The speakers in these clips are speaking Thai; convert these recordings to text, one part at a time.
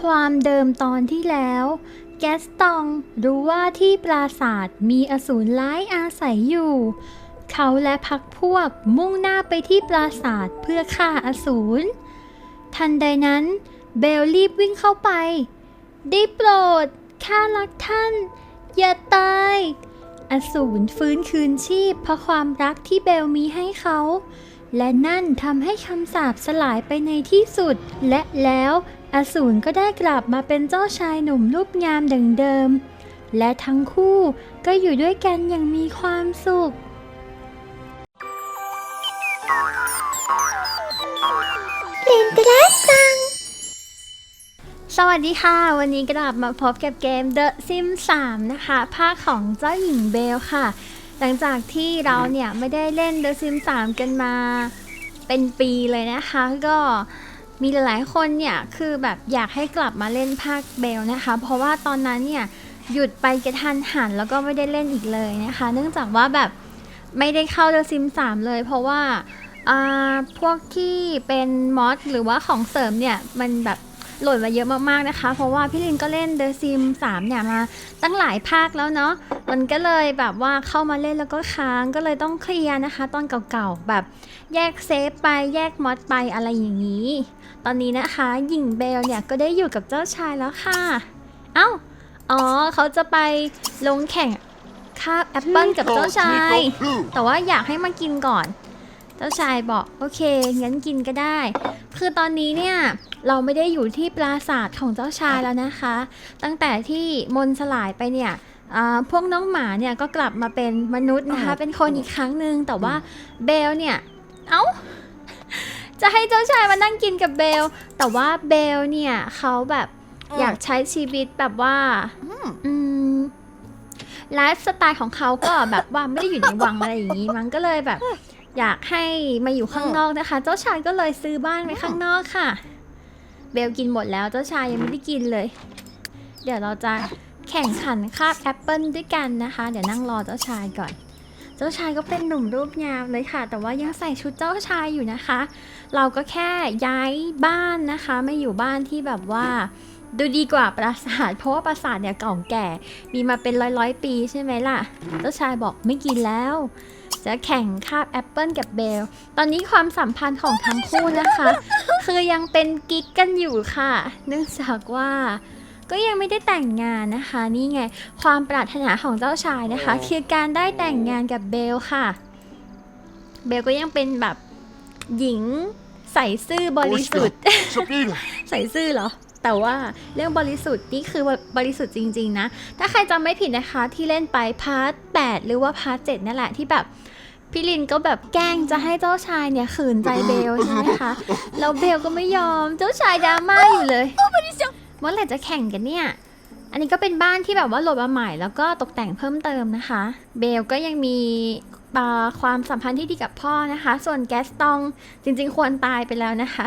ความเดิมตอนที่แล้ว แกสตองรู้ว่าที่ปราสาทมีอสูรร้ายอาศัยอยู่ เขาและพักพวกมุ่งหน้าไปที่ปราสาทเพื่อฆ่าอสูร ทันใดนั้นเบลรีบวิ่งเข้าไป ได้โปรด ข้ารักท่าน อย่าตาย อสูรฟื้นคืนชีพเพราะความรักที่เบลมีให้เขาและนั่นทำให้คำสาปสลายไปในที่สุด และแล้ว อสูรก็ได้กลับมาเป็นเจ้าชายหนุ่มรูปงามดังเดิม และทั้งคู่ก็อยู่ด้วยกันอย่างมีความสุขลินตราซัง สวัสดีค่ะ วันนี้กลับมาพบกับเกม The Sims 3 นะคะ ภาคของเจ้าหญิงเบลค่ะ หลังจากที่เราเนี่ย ไม่ได้เล่น The Sims 3 กันมาเป็นปีเลยนะคะก็ มีหลายๆคนเนี่ยคือแบบอยากให้กลับมาเล่นภาคเบลนะคะ เพราะว่าตอนนั้นเนี่ยหยุดไปกระทันหันแล้วก็ไม่ได้เล่นอีกเลยนะคะ เนื่องจากว่าแบบไม่ได้เข้าเดอะซิมสามเลย เพราะว่าอ่าพวกที่เป็นมอดหรือว่าของเสริมเนี่ยมันแบบ โหลดมาเยอะมากๆนะคะ เพราะว่าพี่ลินก็เล่น The Sims 3เนี่ยมาตั้งหลายภาคแล้วเนาะมันก็เลยแบบว่าเข้ามาเล่นแล้วก็ค้างก็เลยต้องเคลียร์นะคะ ตอนเก่าๆแบบแยกเซฟไปแยกมอดไปอะไรอย่างนี้ ตอนนี้นะคะหญิงเบลเนี่ยก็ได้อยู่กับเจ้าชายแล้วค่ะ เอ้าอ๋อเขาจะไปลงแข่งคาบแอปเปิลกับเจ้าชาย แต่ว่าอยากให้มากินก่อนเจ้าชายบอกโอเคงั้นกินก็ได้ คือตอนนี้เนี่ยเราไม่ได้อยู่ที่ปราสาทของเจ้าชายแล้วนะคะ ตั้งแต่ที่มนต์สลายไปเนี่ยอ่าพวกน้องหมาเนี่ยก็กลับมาเป็นมนุษย์นะคะ เป็นคนอีกครั้งหนึ่งแต่ว่าเบลเนี่ย เอ้าจะให้เจ้าชายมานั่งกินกับเบล แต่ว่าเบลเนี่ยเขาแบบอยากใช้ชีวิตแบบว่าอืมไลฟ์สไตล์ของเขาก็แบบว่าไม่ได้อยู่ในวังอะไรอย่างนี้มันก็เลยแบบ อยากให้มาอยู่ข้างนอกนะคะ เจ้าชายก็เลยซื้อบ้านไว้ข้างนอกค่ะ เบลกินหมดแล้วเจ้าชายยังไม่ได้กินเลย เดี๋ยวเราจะแข่งขันคาบแอปเปิลด้วยกันนะคะ เดี๋ยวนั่งรอเจ้าชายก่อน เจ้าชายก็เป็นหนุ่มรูปงามเลยค่ะ แต่ว่ายังใส่ชุดเจ้าชายอยู่นะคะ เราก็แค่ย้ายบ้านนะคะ ไม่อยู่บ้านที่แบบว่าดูดีกว่าปราสาทเพราะว่าปราสาทเนี่ยเก่าแก่ มีมาเป็นร้อยร้อยๆปีใช่ไหมล่ะ เจ้าชายบอกไม่กินแล้ว จะแข่งคาบแอปเปิลกับเบล ตอนนี้ความสัมพันธ์ของทั้งคู่นะคะ คือยังเป็นกิ๊กกันอยู่ค่ะ เนื่องจากว่าก็ยังไม่ได้แต่งงานนะคะ นี่ไง ความปรารถนาของเจ้าชายนะคะ คือการได้แต่งงานกับเบลค่ะ เบลก็ยังเป็นแบบหญิงใส่ซื่อบริสุทธิ์ Sabina, ใส่ซื่อเหรอ แต่ว่าเรื่องบริสุทธิ์นี่คือบริสุทธิ์จริง ๆ นะ ถ้าใครจำไม่ผิดนะคะที่เล่นไปพาร์ท8หรือว่าพาร์ท7นั่นแหละที่แบบ พี่ลินก็แบบแกล้งจะให้เจ้าชายเนี่ยขืนใจเบลใช่ไหมคะ แล้วเบลก็ไม่ยอม เจ้าชายดราม่าอยู่เลยเมื่อไหร่จะแข่งกันเนี่ย อันนี้ก็เป็นบ้านที่แบบว่าโหลดมาใหม่แล้วก็ตกแต่งเพิ่มเติมนะคะ เบลก็ยังมีอ่าความสัมพันธ์ที่ดีกับพ่อนะคะ ส่วนแกสตองจริง ๆ ควรตายไปแล้วนะคะ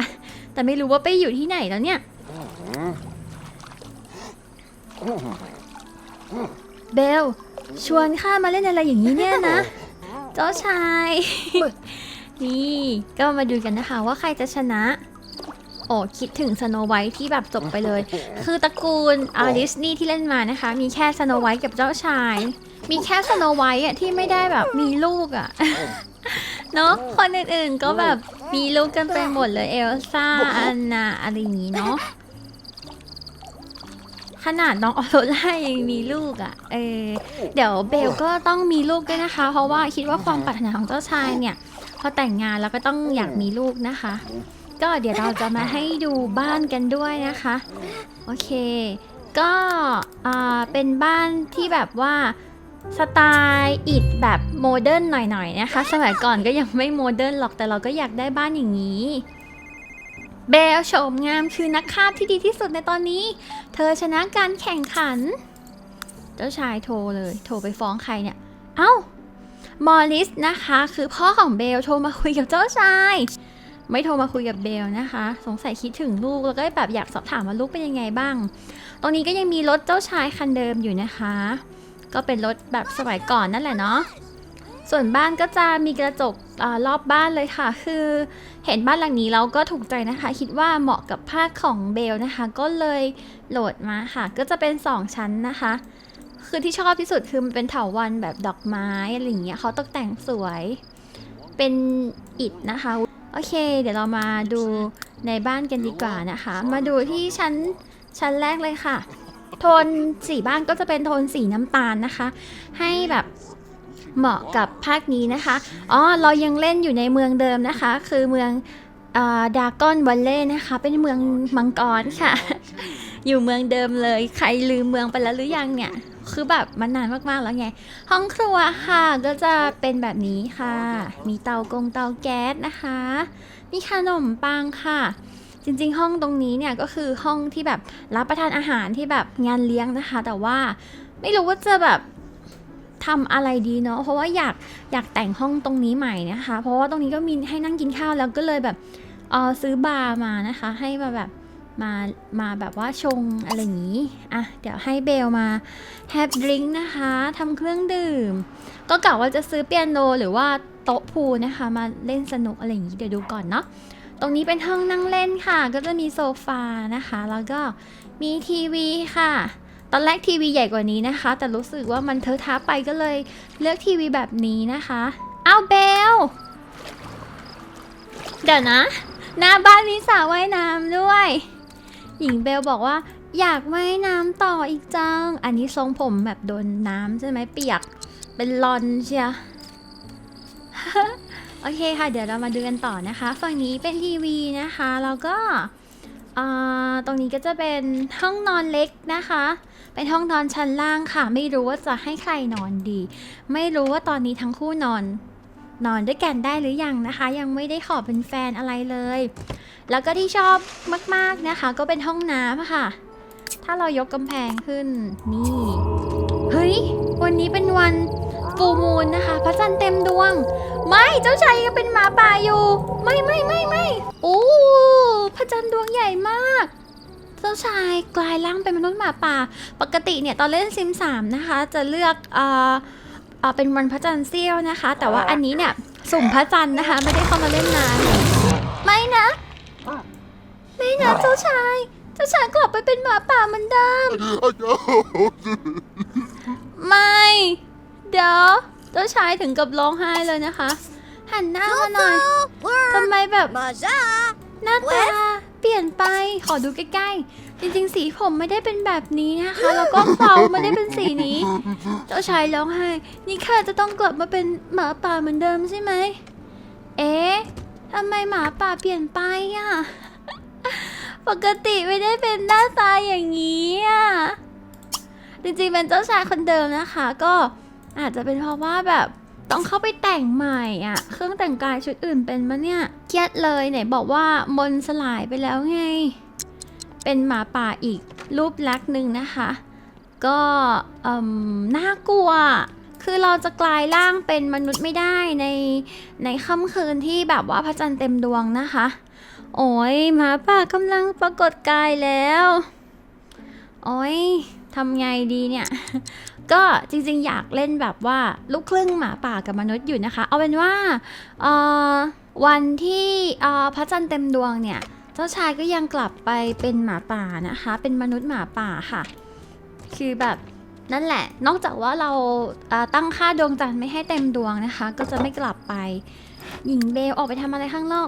แต่ไม่รู้ว่าไปอยู่ที่ไหนแล้วเนี่ย เบลชวนข้ามาเล่นอะไรอย่างนี้เนี่ยนะ เจ้าชาย นี่ก็มาดูกันนะคะว่าใครจะชนะ โอ้คิดถึงสโนไวท์ที่แบบจบไปเลย คือตระกูลอาริสนี่ที่เล่นมานะคะ มีแค่สโนไวท์กับเจ้าชาย มีแค่สโนไวท์อะที่ไม่ได้แบบมีลูกอะเนาะคนอื่นๆก็แบบมีลูกกันไปหมดเลยเอลซ่าอันนาอะไรอย่างนี้เนาะ ขนาดน้องออโรล่ายังมีลูกอะ่ะ เออเดี๋ยวเบลก็ต้องมีลูกด้วยนะคะ เพราะว่าคิดว่าความปรารถนาของเจ้าชายเนี่ย พอแต่งงานแล้วก็ต้องอยากมีลูกนะคะ ก็เดี๋ยวเราจะมาให้ดูบ้านกันด้วยนะคะ โอเค ก็อ่าเป็นบ้านที่แบบว่าสไตล์อิฐแบบโมเดิร์นหน่อยๆนะคะ สมัยก่อนก็ยังไม่โมเดิร์นหรอกแต่เราก็อยากได้บ้านอย่างนี้ เบลโฉมงามคือนักฆ่าที่ดีที่สุดในตอนนี้ เธอชนะการแข่งขัน เจ้าชายโทรเลย โทรไปฟ้องใครเนี่ย เอ้ามอริสนะคะ คือพ่อของเบลโทรมาคุยกับเจ้าชาย ไม่โทรมาคุยกับเบลนะคะ สงสัยคิดถึงลูกแล้วก็แบบอยากสอบถามว่าลูกเป็นยังไงบ้าง ตรงนี้ก็ยังมีรถเจ้าชายคันเดิมอยู่นะคะ ก็เป็นรถแบบสมัยก่อนนั่นแหละเนาะ ส่วนบ้านก็จะมีกระจกอรอบบ้านเลยค่ะ คือเห็นบ้านหลังนี้เราก็ถูกใจนะคะ คิดว่าเหมาะกับภาคของเบลนะคะ ก็เลยโหลดมาค่ะ ก็จะเป็น 2 ชั้นนะคะ คือที่ชอบที่สุดคือมันเป็นเถาวันแบบดอกไม้อะไรอย่างเงี้ยเขาตกแต่งสวย เป็นอิฐนะคะ โอเค เดี๋ยวเรามาดูในบ้านกันดีกว่านะคะ มาดูที่ชั้นชั้นแรกเลยค่ะ โทนสีบ้านก็จะเป็นโทนสีน้ำตาลนะคะ ให้แบบ เหมาะกับภาคนี้นะคะอ๋อเรายังเล่นอยู่ในเมืองเดิมนะคะ คือเมืองดากอนวัลเล่นะคะ เป็นเมืองมังกรค่ะ อยู่เมืองเดิมเลย ใครลืมเมืองไปแล้วหรือยังเนี่ย คือแบบมันนานมากๆแล้วไง ห้องครัวค่ะ ก็จะเป็นแบบนี้ค่ะ มีเตากงเตาแก๊สนะคะ มีขนมปังค่ะ จริงๆ ห้องตรงนี้เนี่ยก็คือห้องที่แบบรับประทานอาหารที่แบบงานเลี้ยงนะคะ แต่ว่าไม่รู้ว่าจะแบบ ทำอะไรดีเนาะเพราะว่าอยากอยากแต่งห้องตรงนี้ใหม่นะคะ เพราะว่าตรงนี้ก็มีให้นั่งกินข้าวแล้วก็เลยแบบเออซื้อบาร์มานะคะ ให้มาแบบมามาแบบว่าชงอะไรอย่างนี้อะเดี๋ยวให้เบลมาแฮปดริงนะคะทำเครื่องดื่ม ก็กะว่าจะซื้อเปียโนหรือว่าโต๊ะพูนะคะ มาเล่นสนุกอะไรอย่างนี้เดี๋ยวดูก่อนเนาะตรงนี้เป็นห้องนั่งเล่นค่ะ ก็จะมีโซฟานะคะ แล้วก็มีทีวีค่ะ อนแรกทีวีใหญ่กว่านี้นะคะ แต่รู้สึกว่ามันเทอะทะไปก็เลยเลือกทีวีแบบนี้นะคะอ้าวเบลเดี๋ยวนะหน้าบ้านมีสระว่ายน้ำด้วย หญิงเบลบอกว่า อยากว่ายน้ำต่ออีกจัง อันนี้ทรงผมแบบโดนน้ำใช่ไหมเปียก เป็นลอนเชียโอเคค่ะ เดี๋ยวเรามาดูกันต่อนะคะ ฝั่งนี้เป็นทีวีนะคะ แล้วก็ตรงนี้ก็จะเป็นห้องนอนเล็กนะคะ เป็นห้องนอนชั้นล่างค่ะ ไม่รู้ว่าจะให้ใครนอนดี ไม่รู้ว่าตอนนี้ทั้งคู่นอน นอนด้วยกันได้หรือยังนะคะ ยังไม่ได้ขอเป็นแฟนอะไรเลย แล้วก็ที่ชอบมากๆนะคะ ก็เป็นห้องน้ำค่ะ ถ้าเรายกกำแพงขึ้น นี่ เฮ้ย วันนี้เป็นวันฟูมูลนะคะ พระจันทร์เต็มดวง ไม่เจ้าชายยังเป็นหมาป่าอยู่ ไม่ไม่ไม่ไม่โอ้พระจันทร์ดวงใหญ่มาก จ้าชายกลายร่างเป็นมนุษย์หมาป่า ปกติเนี่ยตอนเล่นซิมสามนะคะจะเลือกเอ่อเอ่อเป็นวันพระจันทร์เสี้ยวนะคะ แต่ว่าอันนี้เนี่ยสุ่มพระจันทร์นะคะ ไม่ได้เข้ามาเล่นนานไม่นะ ไม่นะเจ้าชาย เจ้าชายกลับไปเป็นหมาป่าเหมือนเดิม ไม่ เดี๋ยวเจ้าชายถึงกับร้องไห้เลยนะคะ หันหน้ามาหน่อยทำไมแบบมาจ้าหน้าตาเปลี่ยนไป ขอดูใกล้ๆ จริงๆ สีผมไม่ได้เป็นแบบนี้นะคะ แล้วก็เคราไม่ได้เป็นสีนี้ เจ้าชายร้องไห้ นี่ข้าจะต้องกลับมาเป็นหมาป่าเหมือนเดิมใช่ไหม เอ๊ะทำไมหมาป่าเปลี่ยนไปอะ ปกติไม่ได้เป็นหน้าตาอย่างนี้อะ จริงๆ เป็นเจ้าชายคนเดิมนะคะ ก็อาจจะเป็นเพราะว่าแบบ ต้องเข้าไปแต่งใหม่อะ เครื่องแต่งกายชุดอื่นเป็นมะเนี่ย เครียดเลยไหนบอกว่ามนสลายไปแล้วไง เป็นหมาป่าอีกรูปลักษณ์หนึ่งนะคะ ก็เอ่มน่ากลัว คือเราจะกลายร่างเป็นมนุษย์ไม่ได้ในในค่ำคืนที่แบบว่าพระจันทร์เต็มดวงนะคะ โอ้ยหมาป่ากำลังปรากฏกายแล้ว โอ้ยทำไงดีเนี่ย ก็จริงๆ อยากเล่นแบบว่าลูกครึ่งหมาป่ากับมนุษย์อยู่นะคะ เอาเป็นว่าวันที่พระจันทร์เต็มดวงเนี่ย เจ้าชายก็ยังกลับไปเป็นหมาป่านะคะ เป็นมนุษย์หมาป่าค่ะ คือแบบนั่นแหละ นอกจากว่าเราตั้งค่าดวงจันทร์ไม่ให้เต็มดวงนะคะ ก็จะไม่กลับไป หญิงเบลออกไปทำอะไรข้างนอก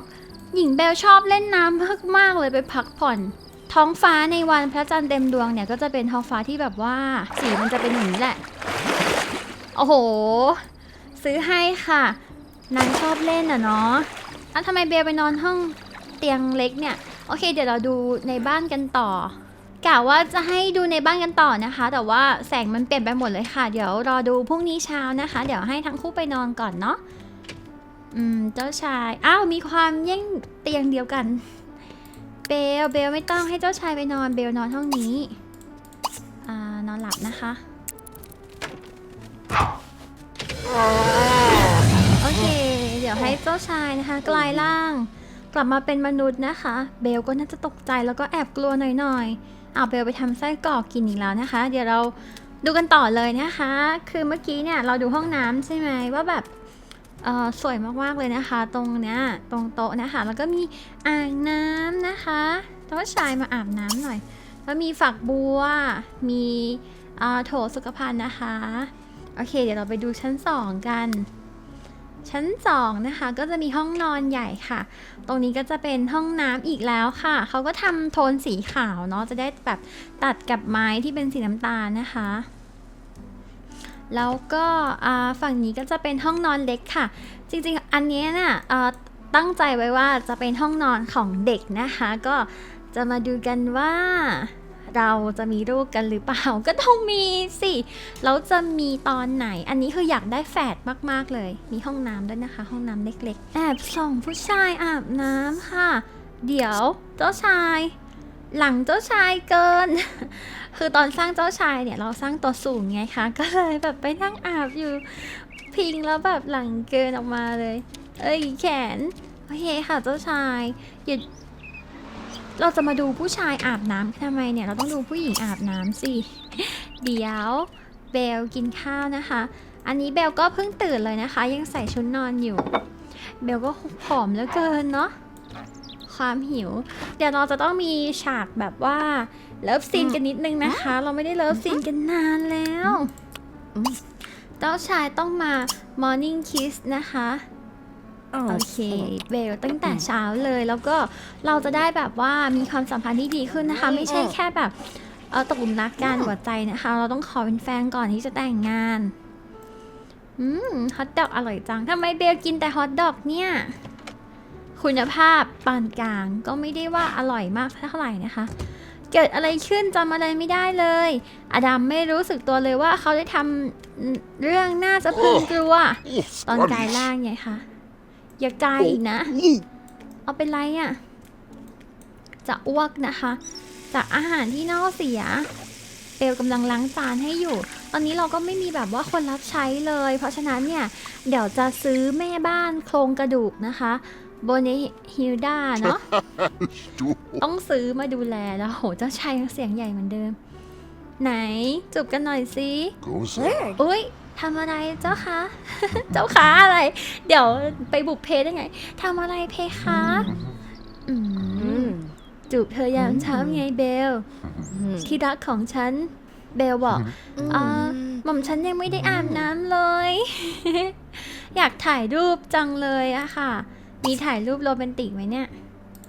หญิงเบลชอบเล่นน้ำมากๆเลยไปพักผ่อน ท้องฟ้าในวันพระจันทร์เต็มดวงเนี่ยก็จะเป็นท้องฟ้าที่แบบว่าสีมันจะเป็นอย่างนี้แหละ โอ้โห ซื้อให้ค่ะนางชอบเล่นอะเนาะอะทำไมเบลไปนอนห้องเตียงเล็กเนี่ย โอเค เดี๋ยวเราดูในบ้านกันต่อกะว่าจะให้ดูในบ้านกันต่อนะคะ แต่ว่าแสงมันเปลี่ยนไปหมดเลยค่ะ เดี๋ยวรอดูพรุ่งนี้เช้านะคะ เดี๋ยวให้ทั้งคู่ไปนอนก่อนเนาะอืมเจ้าชาย อ้าวมีความแย่งเตียงเดียวกัน เบล เบลไม่ต้องให้เจ้าชายไปนอน เบลนอนห้องนี้ อ่า นอนหลับนะคะ โอเค เดี๋ยวให้เจ้าชายนะคะ กลายร่าง กลับมาเป็นมนุษย์นะคะ เบลก็น่าจะตกใจแล้วก็แอบกลัวหน่อยๆเอาเบลไปทำไส้กรอกกินอีกแล้วนะคะ เดี๋ยวเราดูกันต่อเลยนะคะ คือเมื่อกี้เนี่ยเราดูห้องน้ำใช่ไหมว่าแบบ เอ่อสวยมากๆเลยนะคะ ตรงเนี้ยตรงโต๊ะนะคะ แล้วก็มีอ่างน้ำนะคะต่ว่าชายมาอาบน้ำหน่อย แล้วมีฝักบัว มีโถสุขภัณฑ์นะคะ โอเค เดี๋ยวเราไปดูชั้นสองกัน ชั้นสองนะคะ ก็จะมีห้องนอนใหญ่ค่ะ ตรงนี้ก็จะเป็นห้องน้ำอีกแล้วค่ะ เขาก็ทำโทนสีขาวเนาะ จะได้แบบตัดกับไม้ที่เป็นสีน้ำตาลนะคะ แล้วก็ฝั่งนี้ก็จะเป็นห้องนอนเล็กค่ะ จริงๆ อันนี้ยน่ะเอ่อตั้งใจไว้ว่าจะเป็นห้องนอนของเด็กนะคะ ก็จะมาดูกันว่าเราจะมีลูกกันหรือเปล่า ก็ต้องมีสิ แล้วจะมีตอนไหน อันนี้คืออยากได้แฝดมากๆเลย มีห้องน้ำด้วยนะคะ ห้องน้ำเล็กๆ แอบส่องผู้ชายอาบน้ำค่ะ เดี๋ยวเจ้าชาย หลังเจ้าชายเกิน คือตอนสร้างเจ้าชายเนี่ยเราสร้างตัวสูงไงคะ ก็เลยแบบไปนั่งอาบอยู่ พิงแล้วแบบหลังเกินออกมาเลย เอ้ยแขน โอเคค่ะเจ้าชายหยุดเราจะมาดูผู้ชายอาบน้ำทำไมเนี่ย เราต้องดูผู้หญิงอาบน้ำสิ เดี๋ยวเบลกินข้าวนะคะ อันนี้เบลก็เพิ่งตื่นเลยนะคะ ยังใส่ชุดนอนอยู่ เบลก็ผอมเหลือเกินเนาะ ความหิว เดี๋ยวเราจะต้องมีฉากแบบว่าเลิฟซีนกันนิดนึงนะคะ เราไม่ได้เลิฟซีนกันนานแล้วเจ้าชายต้องมา Morning Kiss นะคะโอเคเบลตั้งแต่เช้าเลยแล้วก็เราจะได้แบบว่ามีความสัมพันธ์ที่ดีขึ้นนะคะ ไม่ใช่แค่แบบเออตกหลุมรักกันหัวใจนะคะ เราต้องขอเป็นแฟนก่อนที่จะแต่งงานอืมฮอทดอกอร่อยจังทำไมเบลกินแต่ฮอทดอกเนี่ย คุณภาพปานกลางก็ไม่ได้ว่าอร่อยมากเท่าไหร่นะคะ เกิดอะไรขึ้นจำอะไรไม่ได้เลย อดัมไม่รู้สึกตัวเลยว่าเขาได้ทำเรื่องน่าจะพึงกลัว ตอนกายล่างไงคะอย่ากายอีกนะ เอาเป็นไรอะ่ะ จะอ้วกนะคะ จากอาหารที่เน่าเสียเปลกำลังล้างจานให้อยู่ ตอนนี้เราก็ไม่มีแบบว่าคนรับใช้เลย เพราะฉะนั้นเนี่ย เดี๋ยวจะซื้อแม่บ้านโครงกระดูกนะคะ โบเนฮิลดาเนาะต้องซื้อมาดูแลแล้วโหเจ้าชายยังเสียงใหญ่เหมือนเดิม ไหนจูบกันหน่อยสิ Goes Where? อุ้ยทำอะไรเจ้าคะ เจ้าคะอะไร เดี๋ยวไปบุกเพได้ไงทำอะไรเพคะอืมจูบเธอยามเช้าไงเบลที่รักของฉัน เบลบอก อ่า หม่อมฉันยังไม่ได้อาบน้ำเลย อยากถ่ายรูปจังเลยอะค่ะ มีถ่ายรูปโรแมนติกไหมเนี่ย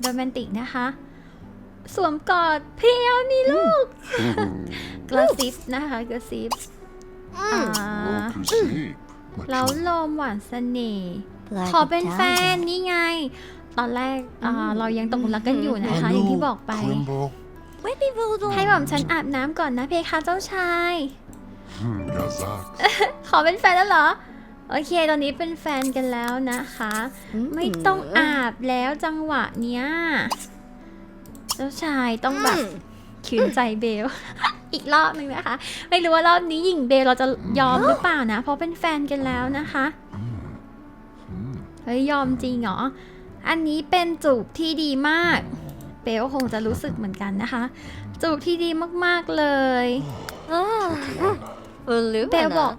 โรแมนติกนะคะ สวมกอดเพียวมีลูก กระซิบนะคะ กระซิบอ่า to sleep. แล้วลมหวานเสน่ห์ Like ขอเป็น a แฟน diamond. นี่ไง ตอนแรกอ่าเรายังตกหลุมรักกันอยู่นะคะ อย่างที่บอกไป Klimbo. ให้หม่อมฉันอาบน้ำก่อนนะเพคะเจ้าชาย Hmm, Gazak. ขอเป็นแฟนแล้วเหรอ โอเค ตอนนี้เป็นแฟนกันแล้วนะคะ ไม่ต้องอาบแล้วจังหวะเนี้ย เจ้าชายต้องแบบขืนใจเบล อีกรอบหนึงนะคะ ไม่รู้ว่ารอบนี้หญิงเบลเราจะยอมหรือเปล่านะ เพราะเป็นแฟนกันแล้วนะคะ Hmm. เฮ้ยยอมจริงเหรอ อันนี้เป็นจูบที่ดีมาก เบลคงจะรู้สึกเหมือนกันนะคะ จูบที่ดีมากๆเลยเออหรือเบลบอก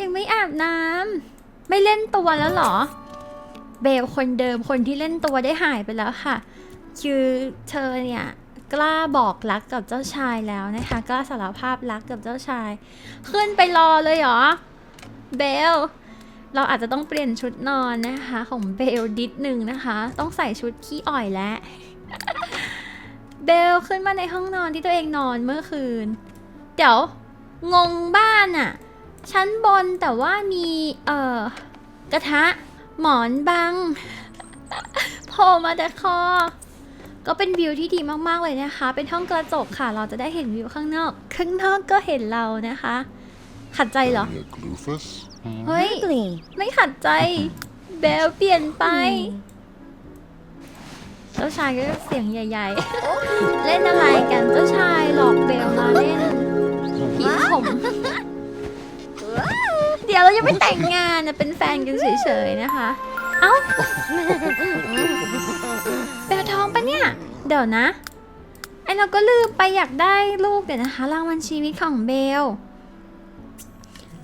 ยังไม่อาบน้ำ ไม่เล่นตัวแล้วเหรอ เบลคนเดิมคนที่เล่นตัวได้หายไปแล้วค่ะ คือเธอเนี่ยกล้าบอกรักกับเจ้าชายแล้วนะคะกล้าสารภาพรักกับเจ้าชาย ขึ้นไปรอเลยเหรอ เบล เราอาจจะต้องเปลี่ยนชุดนอนนะคะ ของเบลดิดหนึ่งนะคะ ต้องใส่ชุดขี้อ่อยแล้วเบลขึ้นมาในห้องนอนที่ตัวเองนอนเมื่อคืน เดี๋ยว งงบ้านอะ ชั้นบนแต่ว่ามีเอ่อกระทะ หมอนบังโผล่มาแต่คอ ก็เป็นวิวที่ดีมากๆเลยนะคะ เป็นห้องกระจกค่ะ เราจะได้เห็นวิวข้างนอก ข้างนอกก็เห็นเรานะคะ ขัดใจเหรอ Yeah, Gloofus. เฮ้ย Ugly. ไม่ขัดใจ เบลเปลี่ยนไปเจ้าชายก็เสียงใหญ่ ๆ เล่นอะไรกันเจ้าชายหลอกเบลมาเล่นผีผม เดี๋ยวเรายังไม่แต่งงานนะเป็นแฟนกันเฉยๆนะคะ เอ้าเบลท้องปะเนี่ย เดี๋ยวนะ ไอเราก็ลืมไปอยากได้ลูกเดี๋ยวนะคะ รางวัลชีวิตของเบล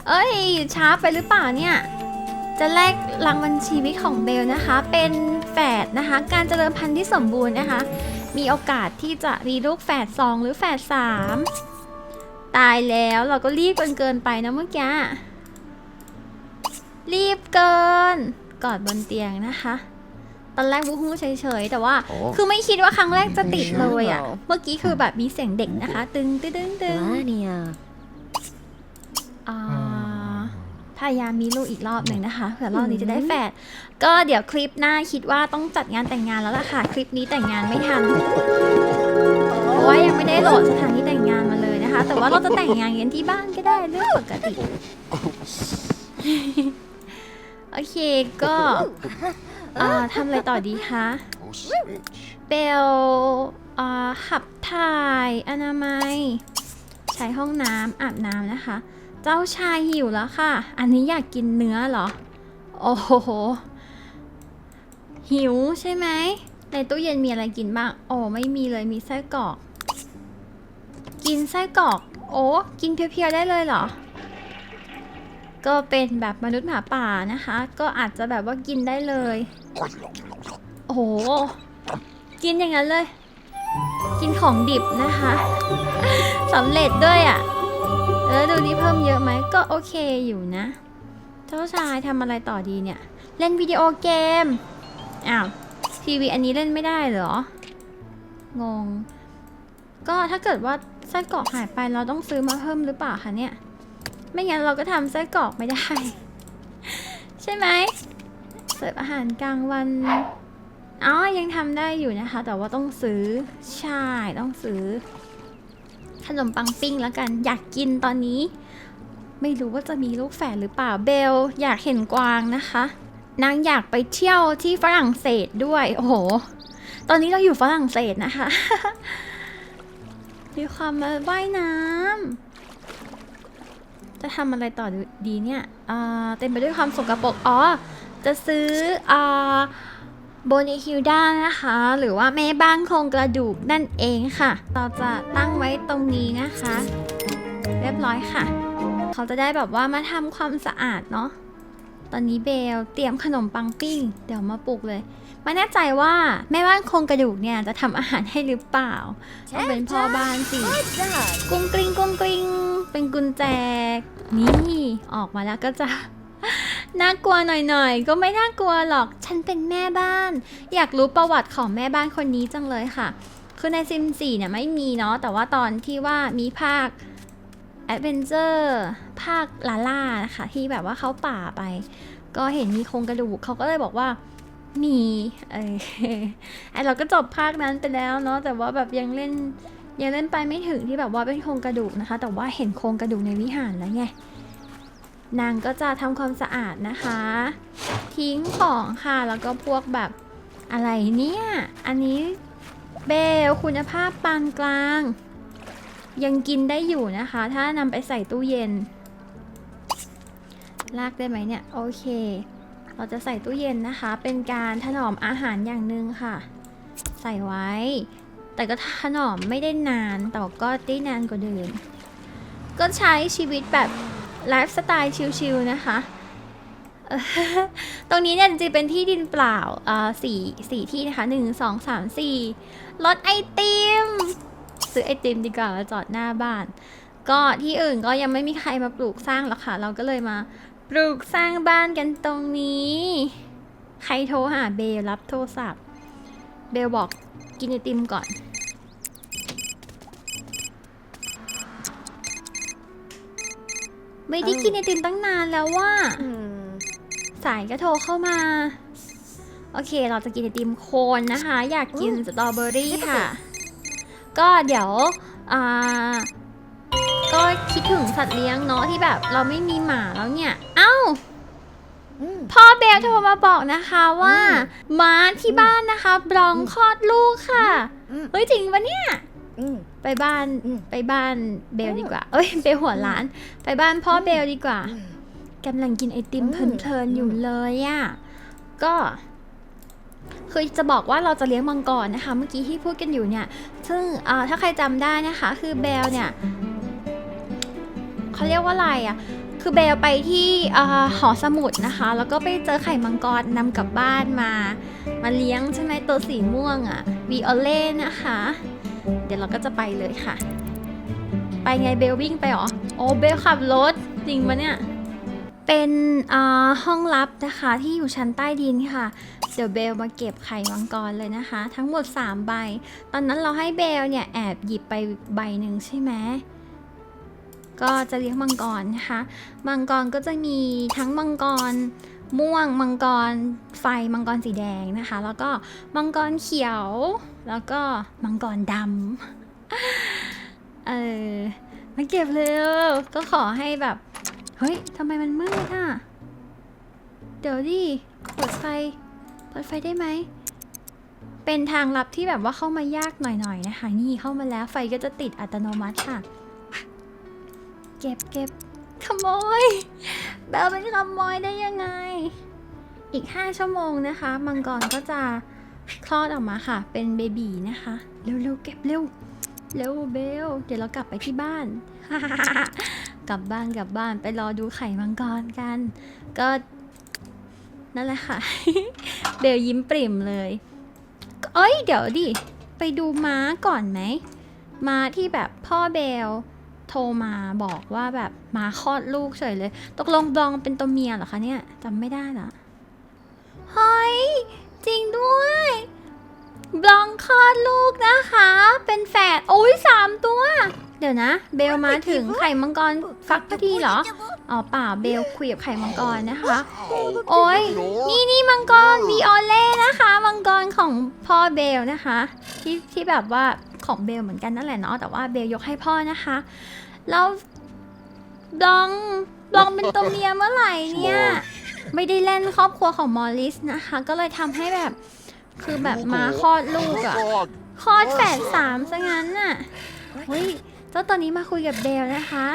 เอ้ย ช้าไปหรือเปล่าเนี่ยจจะแลกรางวัลชีวิตของเบลนะคะ เป็นแฝดนะคะ การเจริญพันธุ์ที่สมบูรณ์นะคะ มีโอกาสที่จะมีลูกแฝดสองหรือแฝดสามตายแล้วเราก็รีบเกินเกินไปนะเมื่อกี้ รีบเกิน กอดบนเตียงนะคะ ตอนแรกวูฮู้เฉยๆ แต่ว่าอ๋อคือไม่คิดว่าครั้งแรกจะติดเลยอะไม่ใช่หรอเมื่อกี้คือแบบมีเสียงเด็กนะคะ ตึงตึงตึงตึง Melania. อ่าพยายามมีลูกอีกรอบหนึ่งนะคะเผื่อรอบนี้จะได้แฝดก็เดี๋ยวคลิปหน้าคิดว่าต้องจัดงานแต่งงานแล้วล่ะค่ะ คลิปนี้แต่งงานไม่ทันเพราะว่ายังไม่ได้โหลดสถานที่แต่งงานมาเลยนะคะ แต่ว่าเราจะแต่งงานกันที่บ้านก็ได้เรื่องปกติโอ เคก็อ่าทำอะไรต่อดีคะ Oh, switch. เบลอ่าขับถ่าย อนามัย ใช้ห้องน้ำอาบน้ำนะคะ เจ้าชายหิวแล้วค่ะ อันนี้อยากกินเนื้อเหรอ โอ้โห หิวใช่ไหม ในตู้เย็นมีอะไรกินบ้าง โอ้ไม่มีเลยมีไส้กรอก กินไส้กรอก โอ้ กินเพียวๆได้เลยเหรอ ก็เป็นแบบมนุษย์หมาป่านะคะ ก็อาจจะแบบว่ากินได้เลย โอ้โห กินอย่างนั้นเลย กินของดิบนะคะสำเร็จด้วยอะ่ะ แล้วดูนี่เพิ่มเยอะไหม ก็โอเคอยู่นะ เจ้าชายทำอะไรต่อดีเนี่ย เล่นวิดีโอเกม อ้าว ทีวีอันนี้เล่นไม่ได้เหรอ งง ก็ถ้าเกิดว่าไส้กรอกหายไปเราต้องซื้อมาเพิ่มหรือเปล่าคะเนี่ย ไม่งั้นเราก็ทำไส้กรอกไม่ได้ ใช่ไหมเสิร์ฟอาหารกลางวันอ๋อยังทำได้อยู่นะคะ แต่ว่าต้องซื้อใช่ต้องซื้อ ขนมปังปิ้งแล้วกัน อยากกินตอนนี้ ไม่รู้ว่าจะมีลูกแฝดหรือเปล่าเบล อยากเห็นกวางนะคะ นางอยากไปเที่ยวที่ฝรั่งเศสด้วย โอ้โห ตอนนี้เราอยู่ฝรั่งเศสนะคะมีความมาว่ายน้ำ จะทำอะไรต่อดีเนี่ยเต็มไปด้วยความสกปรกอ๋อ จะซื้ออโบนิฮิลด้านะคะ หรือว่าแม่บ้านโครงกระดูกนั่นเองค่ะ เราจะตั้งไว้ตรงนี้นะคะ เรียบร้อยค่ะ เขาจะได้แบบว่ามาทำความสะอาดเนาะ ตอนนี้เบลเตรียมขนมปังปิ้ง เดี๋ยวมาปลุกเลย ไม่แน่ใจว่าแม่บ้านโครงกระดูกเนี่ยจะทำอาหารให้หรือเปล่าต้องเป็นพ่อบ้านสิ กุ้งกริ้งกุ้งกริ้งเป็นกุญแจ นี่ออกมาแล้วก็จะ น่ากลัวหน่อยๆ ก็ไม่น่ากลัวหรอก ฉันเป็นแม่บ้าน อยากรู้ประวัติของแม่บ้านคนนี้จังเลยค่ะ คือในซิม4เนี่ยไม่มีเนาะ แต่ว่าตอนที่ว่ามีภาค Adventure ภาคลาล่านะคะที่แบบว่าเขาป่าไป ก็เห็นมีโครงกระดูกเขาก็เลยบอกว่ามีเออไอเราก็จบภาคนั้นไปแล้วเนาะแต่ว่าแบบยังเล่นยังเล่นไปไม่ถึงที่แบบว่าเป็นโครงกระดูกนะคะ แต่ว่าเห็นโครงกระดูกในวิหารแล้วไงนางก็จะทำความสะอาดนะคะ ทิ้งของค่ะแล้วก็พวกแบบอะไรเนี่ย อันนี้เบลคุณภาพปานกลาง ยังกินได้อยู่นะคะ ถ้านำไปใส่ตู้เย็น ลากได้ไหมเนี่ย โอเค เราจะใส่ตู้เย็นนะคะ เป็นการถนอมอาหารอย่างหนึ่งค่ะ ใส่ไว้ แต่ก็ถนอมไม่ได้นาน แต่ก็ได้นานกว่าเดิม ก็ใช้ชีวิตแบบไลฟ์สไตล์ชิลๆนะคะ ตรงนี้เนี่ยจริงๆเป็นที่ดินเปล่าอ่าสี่สี่ที่นะคะหนึ่งสองสามสี่รถไอติม ซื้อไอติมดีกว่ามาจอดหน้าบ้าน ก็ที่อื่นก็ยังไม่มีใครมาปลูกสร้างหรอกค่ะ เราก็เลยมาปลูกสร้างบ้านกันตรงนี้ ใครโทรหาเบลรับโทรศัพท์ เบลบอกกินไอติมก่อน ไม่ได้กินไอติมตั้งนานแล้วว่า Hmm. สายก็โทรเข้ามา โอเค เราจะกินไอติมโคนนะคะ อยากกินสตรอเบอรี่ค่ะ ก็เดี๋ยวอ่าก็คิดถึงสัตว์เลี้ยงเนาะที่แบบเราไม่มีหมาแล้วเนี่ย เอ้า Mm. พ่อเบลโทรมาบอกนะคะว่าม้าที่บ้านนะคะบรองคลอดลูกค่ะ อืม เฮ้ยจริงปะเนี่ย Mm. ไปบ้านอืม ไปบ้านเบลดีกว่า เอ้ยเบลหัวล้าน ไปบ้านพ่อเบลดีกว่ากำลังกินไอติมอืม เพลินๆอยู่เลยอะ่ะก็ คือจะบอกว่าเราจะเลี้ยงมังกรนะคะ เมื่อกี้ที่พูดกันอยู่เนี่ย ซึ่งถ้าใครจำได้นะคะ คือเบลเนี่ยเขาเรียกว่าอะไรอะ่ะคือเบลไปที่หอสมุดนะคะ แล้วก็ไปเจอไข่มังกรนำกลับบ้านมา มาเลี้ยงใช่ไหมตัวสีม่วงอะวีโอเล่นะคะ เดี๋ยวเราก็จะไปเลยค่ะ ไปไงเบลวิ่งไปหรอ โอ้เบลขับรถ จริงปะเนี่ย เป็นห้องลับนะคะที่อยู่ชั้นใต้ดินค่ะ เดี๋ยวเบลมาเก็บไข่มังกรเลยนะคะ ทั้งหมด 3 ใบ ตอนนั้นเราให้เบลเนี่ยแอบหยิบไปใบหนึ่งใช่ไหมก็จะเลี้ยงมังกรนะคะ มังกรก็จะมีทั้งมังกรม่วง มังกรไฟ มังกรสีแดงนะคะ แล้วก็มังกรเขียว แล้วก็มังกรดำ เออมาเก็บเร็ว ก็ขอให้แบบ เฮ้ยทำไมมันมืดอะ เดี๋ยวดิเปิดไฟ เปิดไฟได้ไหม เป็นทางลับที่แบบว่าเข้ามายากหน่อยๆนะคะ นี่เข้ามาแล้วไฟก็จะติดอัตโนมัติค่ะ เก็บเก็บขโมยเบลเป็นขโมยได้ยังไง อีก 5 ชั่วโมงนะคะ มังกรก็จะคลอดออกมาค่ะ เป็นเบบีนะคะ เร็วๆเก็บเร็ว เร็วเบล เดี๋ยวเรากลับไปที่บ้าน กลับบ้านกลับบ้านไปรอดูไข่มังกรกัน ก็ นั่นแหละค่ะ เบลยิ้มปริ่มเลย เอ้ย เดี๋ยวดิ ไปดูม้าก่อนไหม ม้าที่แบบพ่อเบลโทรมาบอกว่าแบบม้าคลอดลูกเฉยเลย ตกลงดองเป็นตัวเมียเหรอคะเนี่ยจำไม่ได้ละเฮ้ย จริงด้วย บลองคลอดลูกนะคะ เป็นแฝดโอ้ยสามตัว เดี๋ยวนะ เบลมาถึงไข่มังกรฟักพอดีเหรอ อ๋อเปล่าเบลคุยกับไข่มังกรนะคะ โอ้ยนี่นี่มังกรวีโอเล่นะคะ มังกรของพ่อเบลนะคะ ที่ที่แบบว่าของเบลเหมือนกันนั่นแหละเนาะแต่ว่าเบลยกให้พ่อนะคะ แล้วบลองบลองเป็นตัวเมียเมื่อไหร่เนี่ย ไม่ได้เล่นครอบครัวของมอริสนะคะ ก็เลยทำให้แบบ คือแบบมาคลอดลูกอะคลอดแฝดสามซะงั้นน่ะเฮ้ย เจ้าตัวนี้มาคุยกับเบลนะคะ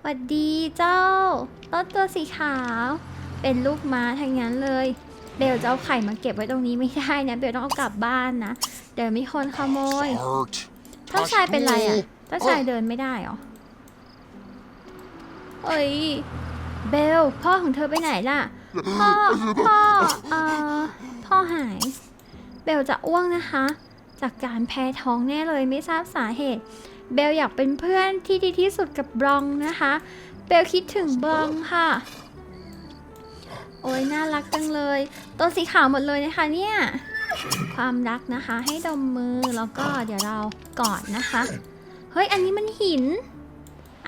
สวัสดีเจ้าต้นตัวสีขาว เป็นลูกม้าทั้งนั้นเลย เบลจะเอาไข่มาเก็บไว้ตรงนี้ไม่ได้นะ เบลต้องเอากลับบ้านนะ เดี๋ยวมีคนขโมย Art. เจ้าชายเป็นไรอะเจ้าชายเดินไม่ได้เหรอ เอ้ย เบล พ่อของเธอไปไหนล่ะ พ่อ พ่อ เอ่อ พ่อหาย เบลจะอ้วงนะคะ จากการแพ้ท้องแน่เลยไม่ทราบสาเหตุ เบลอยากเป็นเพื่อนที่ดีที่สุดกับบรองนะคะ เบลคิดถึงบรองค่ะ โอ้ยน่ารักจังเลย ตัวสีขาวหมดเลยนะคะเนี่ย ความรักนะคะ ให้ดมมือแล้วก็เดี๋ยวเรากอดนะคะ เฮ้ย อันนี้มันหิน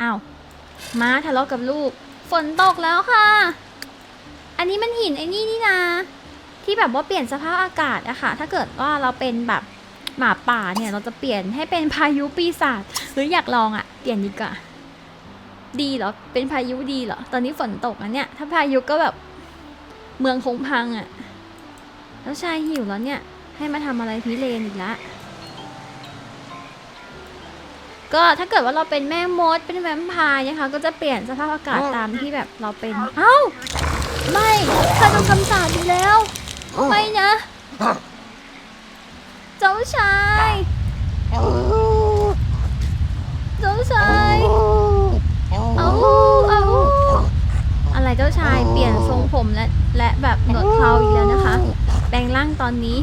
อ้าวม้าทะเลาะกับลูก ฝนตกแล้วค่ะ อันนี้มันหินไอ้นี่นี่นาที่แบบว่าเปลี่ยนสภาพอากาศอะค่ะ ถ้าเกิดว่าเราเป็นแบบ หมาป่าเนี่ยเราจะเปลี่ยนให้เป็นพายุปีศาจหรืออยากลองอะเปลี่ยนดีกว่าดีเหรอเป็นพายุดีเหรอตอนนี้ฝนตกนะเนี่ย ถ้าพายุก็แบบเมืองคงพังอะแล้วชายหิวแล้วเนี่ย ให้มาทำอะไรพิเรนอีกละก็ถ้าเกิดว่าเราเป็นแม่มดเป็นแวมไพร์นะคะ ก็จะเปลี่ยนสภาพอากาศตามที่แบบเราเป็น เอ้า ไม่เธอโดนคำสาปอีกแล้ว ไม่นะ เจ้าชายเจ้าชายเอาเอาอะไรเจ้าชายเปลี่ยนทรงผมและและแบบหนวดเคราอีกแล้วนะคะแปลงร่างตอนนี้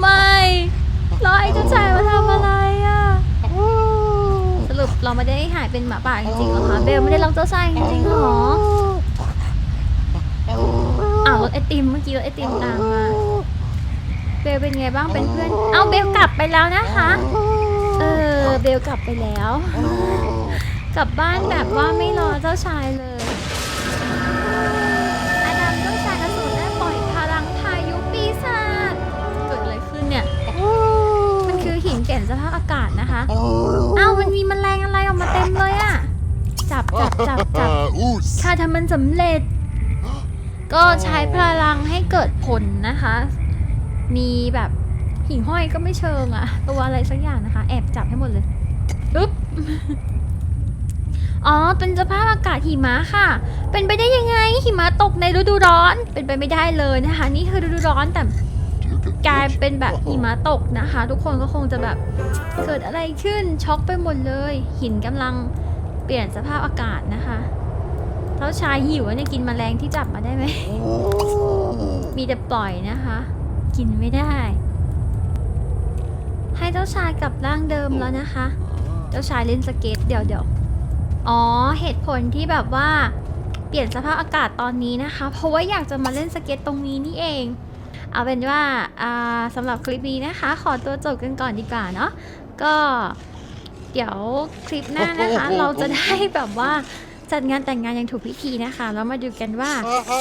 ไม่รอไอ้เจ้าชายมาทำอะไรอะสรุปเราไม่ได้หายเป็นหมาป่าจริงๆหรอคะเบลไม่ได้รักเจ้าชายจริงๆหรออ้าวรถไอติมเมื่อกี้รถไอติมตามมา เบลเป็นไงบ้างเป็นเพื่อน เอาเบลกลับไปแล้วนะคะ เออเบลกลับไปแล้ว กลับบ้านแบบว่าไม่รอเจ้าชายเลยอาดัมเจ้าชายอสูรได้ปล่อยพลังพายุปีศาจเกิดอะไรขึ้นเนี่ย มันคือหินเปลี่ยนสภาพอากาศนะคะ อ้าวมันมีแมลงอะไรออกมาเต็มเลยอะจับจับจับจับ Oos. ถ้าทำมันสำเร็จ ก็ใช้พลังให้เกิดผลนะคะ มีแบบหิ่งห้อยก็ไม่เชิงอะตัวอะไรสักอย่างนะคะ แอบจับให้หมดเลยปึ๊บอ๋อ เป็นสภาพอากาศหิมะค่ะ เป็นไปได้ยังไงหิมะตกในฤดูร้อน เป็นไปไม่ได้เลยนะคะ นี่คือฤดูร้อนแต่กลายเป็นแบบหิมะตกนะคะ ทุกคนก็คงจะแบบเกิดอะไรขึ้นช็อกไปหมดเลย หินกำลังเปลี่ยนสภาพอากาศนะคะเจ้าชายหิวอะเนี่ยกินแมลงที่จับมาได้ไหม มีแต่ปล่อยนะคะ กินไม่ได้ ให้เจ้าชายกลับร่างเดิมแล้วนะคะ เจ้าชายเล่นสเก็ตเดี๋ยวเดี๋ยวอ๋อเหตุผลที่แบบว่า เปลี่ยนสภาพอากาศตอนนี้นะคะ เพราะว่าอยากจะมาเล่นสเก็ตตรงนี้นี่เอง เอาเป็นว่าอ่าสำหรับคลิปนี้นะคะ ขอตัวจบกันก่อนดีกว่าเนาะก็เดี๋ยวคลิปหน้านะคะ เราจะได้แบบว่าจัดงานแต่งงานอย่างถูกพิธีนะคะ แล้วมาดูกันว่า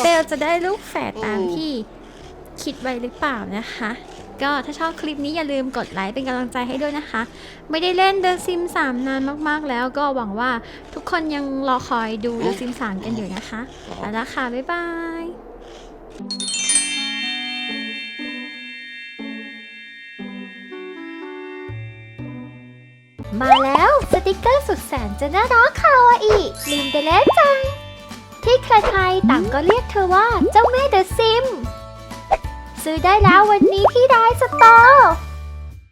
เบลจะได้ลูกแฝดตามที่ คิดไว้หรือเปล่านะคะ ก็ถ้าชอบคลิปนี้อย่าลืมกดไลค์เป็นกำลังใจให้ด้วยนะคะ ไม่ได้เล่น The Sims 3 นานมากๆแล้วก็หวังว่าทุกคนยังรอคอยดู The Sims 3 กันอยู่นะคะไปแล้วค่ะ บ๊ายบายมาแล้วสติกเกอร์สุดแสนจะน่ารักคาวาอิลืมไปแล้วจัง ที่ใครๆต่างก็เรียกเธอว่าเจ้าแม่เดอะซิม ซื้อได้แล้ววันนี้ที่ไดสตอร์